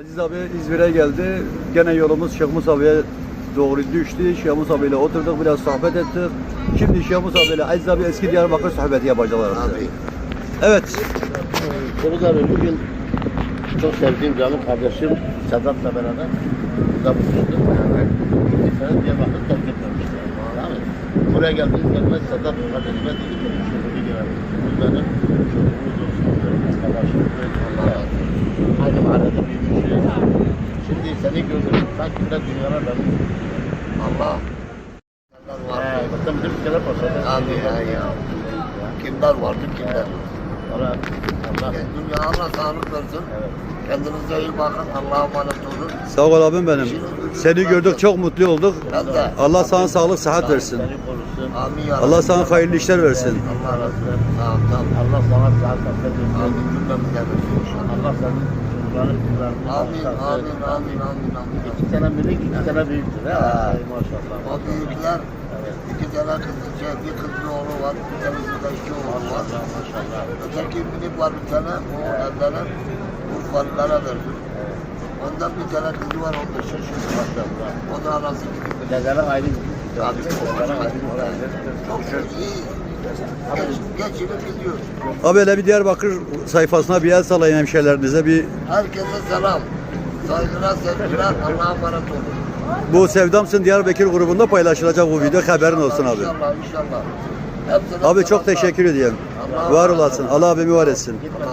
Aziz abi İzmir'e geldi. Gene yolumuz Şeyh Musa abiye doğru düştü. Şeyh Musa abiyle oturduk biraz sohbet ettik. Şimdi Şeyh Musa abiyle Aziz abi eski Diyarbakır sohbeti yapacaklar. Abi. Evet. Şevuz abi bugün çok sevdiğim canım kardeşim Sedat'la beraber burada buluştuk. Yani bir sene Diyarbakır terk etmemişler. Mı? Buraya geldiğimiz gelmez Sedat kardeşime dedi ki şu bir görelim. Bu benim çocuğumuz olsun. Benim arkadaşım. Aynı mahallede büyümüşüz. Şimdi seni gördüm. Sanki de dünyana benim. Allah. Ee, baktım bir kere başladı. Abi ya ya. Kimler vardı kimler? Allah Allah. Dünya Allah sağlık versin. Evet. Kendinize iyi bakın. Allah'a emanet olun. Sağ ol abim benim. Seni gördük çok mutlu olduk. Ben de. Allah sana sağlık sıhhat versin. Amin ya. Allah sana hayırlı işler versin. Allah razı olsun. Allah sana sağlık versin. Amin cümlemize versin. Allah senin çocukların kızlarını Amin amin amin amin amin. İki tane minik, iki tane büyüktür. He? Ha. Ay, maşallah. O büyükler Evet. iki tane kızı, şey, bir kızlı oğlu var, bir tanesinde iki oğlu var. Maşallah, maşallah. Öteki minik var bir tane, o evlenen Urfalılara verdi. Ondan bir tane kızı var, 15 yaşında. Maşallah. O da anası gibi. Dedene ayrı ayrı Çok şükür iyi. Geç, geçinip gidiyoruz. Abi hele bir Diyarbakır sayfasına bir el sallayın hemşehrilerinize. Bir Herkese selam. Saygılar, sevgiler. Allah'a emanet olun. bu Sevdamsın Diyarbakır grubunda paylaşılacak bu video haberin olsun abi. İnşallah, inşallah. Hepsine Abi çok selamlar. teşekkür ediyorum. Allah Var olasın. Allah abimi var etsin.